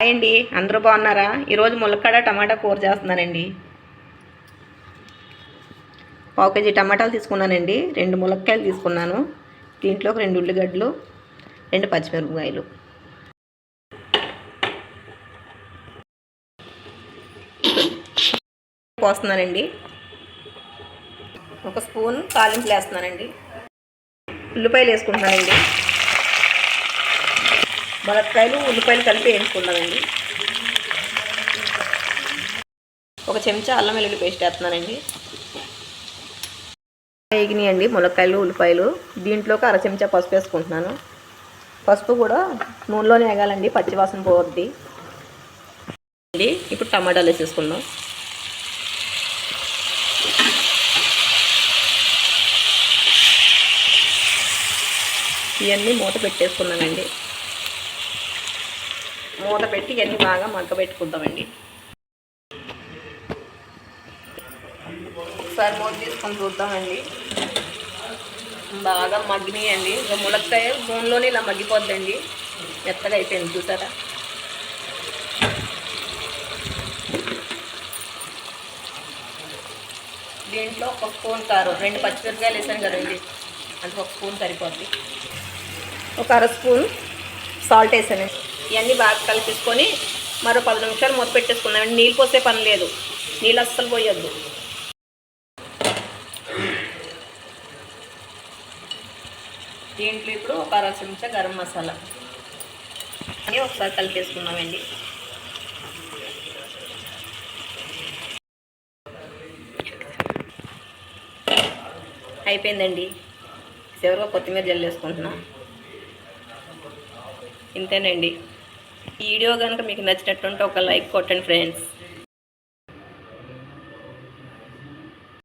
Hi అండి. అందరూ బాగున్నారా? ఈరోజు ములక్కాడ టమాటా కూర చేస్తున్నానండి. పావు కేజీ టమాటాలు తీసుకున్నానండి. రెండు ములక్కాయలు తీసుకున్నాను. దీంట్లో ఒక రెండు ఉల్లిగడ్డలు రెండు పచ్చిమిరపకాయలు. పోస్తున్నానండి. ఒక స్పూన్ తాలింపులు వేస్తున్నానండి. ఉల్లిపాయలు వేసుకుంటున్నానండి. ములక్కాయలు ఉల్లిపాయలు కలిపి వేయించుకున్నానండి ఒక చెంచా అల్లం వెల్లుల్లి పేస్ట్ వేస్తున్నానండి. వేగినాయండి ములక్కాయలు ఉల్లిపాయలు. దీంట్లోకి అర చెంచా పసుపు వేసుకుంటున్నాను. పసుపు కూడా నూనెలోనే వేగాలండి పచ్చివాసన పోవద్ది. అండి ఇప్పుడు టమాటాలు వేసేసుకుందాం. ఇవన్నీ మూత పెట్టేసుకున్నానండి. మూత పెట్టి ఇవన్నీ బాగా మగ్గబెట్టుకుందామండి. ఒకసారి మూత తీసుకొని చూద్దామండి. బాగా మగ్గినాయండి. ఇక ములక్కాయ నూనెలోనే ఇలా మగ్గిపోద్దండి. మెత్తగా అయిపోయింది చూసారా? దీంట్లో ఒక స్పూన్ కారం రెండు పచ్చిమిరపకాయలు వేసాను కదండి. అంటే ఒక స్పూన్ సరిపోద్ది. ఒక అర స్పూన్ సాల్ట్ వేసాను ఇవన్నీ బాగా కలిపేసుకొని మరో పది నిమిషాలు మూత పెట్టేసుకున్నామండి నీళ్ళు పోసే పని లేదు. నీళ్ళు అస్సలు పోయొద్దు. దీంట్లో ఇప్పుడు ఒక అర చెంచా గరం మసాలా. అని ఒకసారి కలిపేసుకున్నామండి అయిపోయిందండి. చివరిగా కొత్తిమీర జల్లేసుకుంటున్నాం. ఇంతేనండి. ఈ వీడియో కనుక మీకు నచ్చినట్టుంటే ఒక లైక్ కొట్టండి ఫ్రెండ్స్.